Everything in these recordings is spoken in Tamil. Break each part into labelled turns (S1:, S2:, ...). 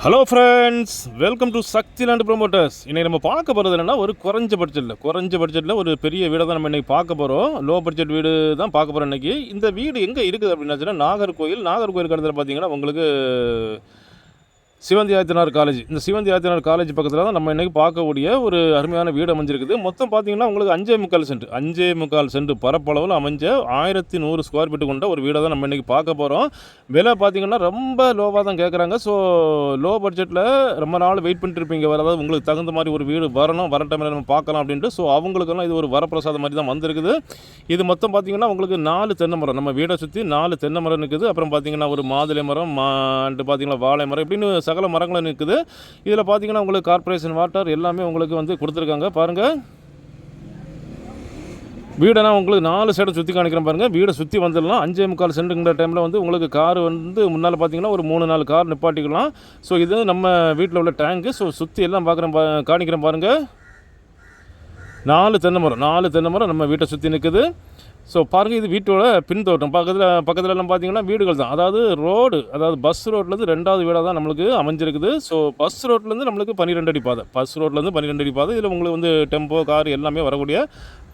S1: Hello friends welcome to Sakthi land promoters இன்றைக்கி நம்ம பார்க்க போகிறது என்னென்னா ஒரு குறைஞ்ச பட்ஜெட்டில் குறைஞ்ச பட்ஜெட்டில் ஒரு பெரிய வீடை தான் நம்ம இன்றைக்கி பார்க்க போகிறோம் லோ பட்ஜெட் வீடு தான் பார்க்க போகிறோம் இன்றைக்கி இந்த வீடு எங்கே இருக்குது அப்படின்னாச்சுன்னா நாகர்கோயில் நாகர்கோயில் கடத்தில் பார்த்தீங்கன்னா உங்களுக்கு சிவந்தி ஆதித்தனார் காலேஜ் இந்த சிவந்தி ஆதித்தனார் காலேஜ் பக்கத்தில் தான் நம்ம இன்னைக்கு பார்க்கக்கூடிய ஒரு அருமையான வீடு அமைஞ்சிருக்குது. மொத்தம் பார்த்தீங்கன்னா உங்களுக்கு அஞ்சே முக்கால் சென்ட். அஞ்சே முக்கால் சென்ட் பரப்பளவில் அமைஞ்ச ஆயிரத்தி நூறு ஸ்கொயர் ஃபீட்டு கொண்ட ஒரு வீடை தான் நம்ம இன்றைக்கி பார்க்க போகிறோம் விலை பார்த்தீங்கன்னா ரொம்ப லோவாக தான் கேட்குறாங்க ஸோ லோ பட்ஜெட்டில் ரொம்ப நாள் வெயிட் பண்ணிட்டு இருப்பீங்க. வேறு அதாவது உங்களுக்கு தகுந்த மாதிரி ஒரு வீடு வரணும் வர டைமில் நம்ம பார்க்கலாம் அப்படின்ட்டு. ஸோ அவங்களுக்கெல்லாம் இது ஒரு வரப்பிரசாதம் மாதிரி தான் வந்திருக்குது. இது மொத்தம் பார்த்தீங்கன்னா உங்களுக்கு நாலு தென்னை மரம். நம்ம வீடை சுற்றி நாலு தென்னை மரம் இருக்குது. அப்புறம் பார்த்தீங்கன்னா ஒரு மாதுளை மரம் அண்டு பார்த்தீங்கன்னா வாழை மரம் இப்படின்னு சகல மரங்களும் நிற்குது இதில் பார்த்தீங்கன்னா உங்களுக்கு கார்ப்பரேஷன் வாட்டர் எல்லாமே உங்களுக்கு வந்து கொடுத்துருக்காங்க. பாருங்கள் வீடை நான் உங்களுக்கு நாலு சைடை சுற்றி காணிக்கிறேன் பாருங்கள் வீடை சுற்றி வந்துடலாம். அஞ்சே முக்கால் சென்ட்டுங்கிற டைமில் வந்து உங்களுக்கு கார் வந்து முன்னால் பார்த்தீங்கன்னா ஒரு மூணு நாலு கார் நிப்பாட்டிக்கலாம். ஸோ இது நம்ம வீட்டில் உள்ள டேங்க்கு ஸோ சுற்றி எல்லாம் பார்க்குறேன் பா காணிக்கிறேன் பாருங்கள் நாலு தென்னை மரம் நாலு தென்னை மரம் நம்ம வீட்டை சுற்றி நிற்குது ஸோ பாருங்கள் இது வீட்டோட பின்தோட்டம். பக்கத்தில் பக்கத்தில் எல்லாம் பார்த்தீங்கன்னா வீடுகள் தான். அதாவது ரோடு அதாவது பஸ் ரோட்லேருந்து ரெண்டாவது வீடாக தான் நம்மளுக்கு அமைஞ்சிருக்குது. ஸோ பஸ் ரோட்லேருந்து நம்மளுக்கு பன்னிரெண்டு அடி பாதை. பஸ் ரோட்லேருந்து பன்னிரெண்டு அடி பாதை. இதில் உங்களுக்கு வந்து டெம்போ கார் எல்லாமே வரக்கூடிய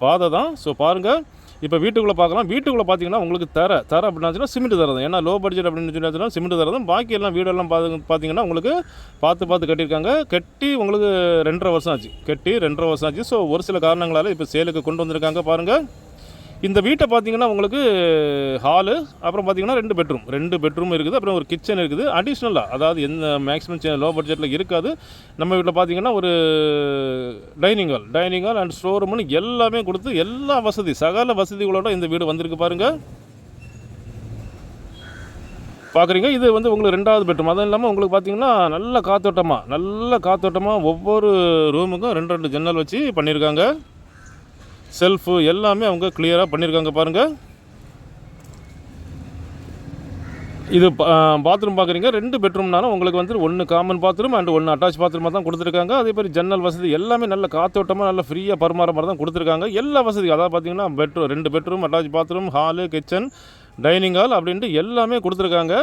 S1: பாதை தான். ஸோ பாருங்கள் இப்போ வீட்டுக்குள்ளே பார்க்கலாம். வீட்டுக்குள்ளே பார்த்தீங்கன்னா உங்களுக்கு தர தர அப்படின்னாச்சுன்னா சிமெண்ட் தரது. தான் ஏன்னா லோ பட்ஜெட் அப்படின்னு சொன்னாச்சுன்னா சிமெண்ட் தரதும். பாக்கி எல்லாம் வீடெல்லாம் பார்த்து பார்த்தீங்கன்னா உங்களுக்கு பார்த்து பார்த்து கட்டியிருக்காங்க. கட்டி உங்களுக்கு ரெண்டரை வருஷம் ஆச்சு. கட்டி ரெண்டரை வருஷம் ஆச்சு. ஸோ ஒரு சில காரணங்களால் இப்போ சேலுக்கு கொண்டு வந்திருக்காங்க பாருங்கள் இந்த வீட்டை பார்த்தீங்கன்னா உங்களுக்கு ஹாலு அப்புறம் பார்த்தீங்கன்னா ரெண்டு பெட்ரூம் ரெண்டு பெட்ரூம் இருக்குது அப்புறம் ஒரு கிச்சன் இருக்குது. அடிஷ்னலாக அதாவது எந்த மேக்ஸிமம் லோ பட்ஜெட்டில் இருக்காது. நம்ம வீட்டில் பார்த்தீங்கன்னா ஒரு dining hall dining hall and store ரூம்னு எல்லாமே கொடுத்து எல்லா வசதி சகல வசதிகளோட இந்த வீடு வந்திருக்கு பாருங்கள் பார்க்குறீங்க இது வந்து உங்களுக்கு ரெண்டாவது பெட்ரூம் அதுவும் இல்லாமல் உங்களுக்கு பார்த்தீங்கன்னா நல்ல காத்தோட்டமாக நல்ல காத்தோட்டமாக ஒவ்வொரு ரூமுக்கும் ரெண்டு ரெண்டு ஜன்னல் வச்சு பண்ணியிருக்காங்க. செல்ஃபு எல்லாமே அவங்க கிளியராக பண்ணியிருக்காங்க பாருங்கள் இது பாத்ரூம் பார்க்குறீங்க ரெண்டு பெட்ரூம்னாலும் உங்களுக்கு வந்து ஒன்று காமன் பாத்ரூம் அண்ட் ஒன்று அட்டாச் பாத்ரூமாக தான் கொடுத்துருக்காங்க. அதே மாதிரி ஜன்னல் வசதி எல்லாமே நல்ல காத்தோட்டமாக நல்ல ஃப்ரீயாக பரிமாற மாதிரி தான் கொடுத்துருக்காங்க. எல்லா வசதி அதாவது பார்த்தீங்கன்னா பெட்ரூம் ரெண்டு bedroom attach bathroom hall kitchen dining hall அப்படின்ட்டு எல்லாமே கொடுத்துருக்காங்க.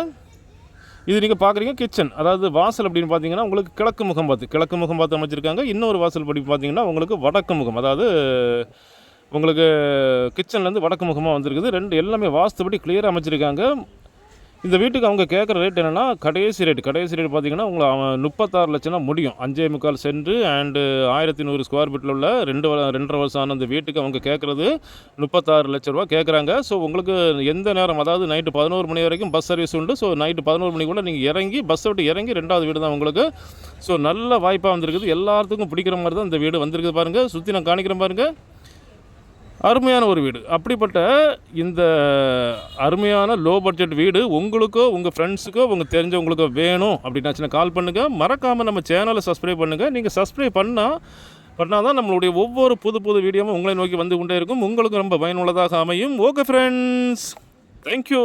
S1: இது நீங்கள் பார்க்குறீங்க கிச்சன் அதாவது வாசல் அப்படின்னு பார்த்தீங்கன்னா உங்களுக்கு கிழக்கு முகம் பார்த்து கிழக்கு முகம் பார்த்து அமைச்சிருக்காங்க. இன்னொரு வாசல் படி பார்த்தீங்கன்னா உங்களுக்கு வடக்கு முகம் அதாவது உங்களுக்கு கிச்சன்லேருந்து வடக்கு முகமாக வந்திருக்குது. ரெண்டு எல்லாமே வாஸ்துபடி கிளியராக அமைச்சிருக்காங்க. இந்த வீட்டுக்கு அவங்க கேட்குற ரேட் என்னென்னா கடைசி ரேட் கடைசி ரேட் பார்த்தீங்கன்னா உங்களை அவன் முப்பத்தாறு லட்சம்னா முடியும். அஞ்சே முக்கால் சென்று அண்டு ஆயிரத்தி நூறு ஸ்கொயர் ஃபீட்டில் உள்ள ரெண்டு ரெண்டரை வருஷம் ஆன அந்த வீட்டுக்கு அவங்க கேட்குறது முப்பத்தாறு லட்ச ரூபா கேட்குறாங்க ஸோ உங்களுக்கு எந்த நேரம் அதாவது நைட்டு பதினோரு மணி வரைக்கும் பஸ் சர்வீஸ் உண்டு. ஸோ நைட்டு பதினோரு மணிக்குள்ளே நீங்கள் இறங்கி பஸ்ஸை விட்டு இறங்கி ரெண்டாவது வீடு தான் உங்களுக்கு. ஸோ நல்ல வாய்ப்பாக வந்திருக்குது. எல்லாத்துக்கும் பிடிக்கிற மாதிரி தான் இந்த வீடு வந்திருக்குது பாருங்கள் சுற்றி நான் காணிக்கிறேன் பாருங்கள் அருமையான ஒரு வீடு. அப்படிப்பட்ட இந்த அருமையான லோ பட்ஜெட் வீடு உங்களுக்கோ உங்கள் ஃப்ரெண்ட்ஸுக்கோ உங்கள் தெரிஞ்சவங்களுக்கோ வேணும் அப்படின்னாச்சுன்னா கால் பண்ணுங்கள் மறக்காமல் நம்ம சேனலை சப்ஸ்கிரைப் பண்ணுங்கள் நீங்கள் சப்ஸ்கிரைப் பண்ணால் பண்ணால் தான் நம்மளுடைய ஒவ்வொரு புது புது வீடியோவும் உங்களை நோக்கி வந்து கொண்டே இருக்கும். உங்களுக்கு ரொம்ப பயனுள்ளதாக அமையும். Okay friends thank you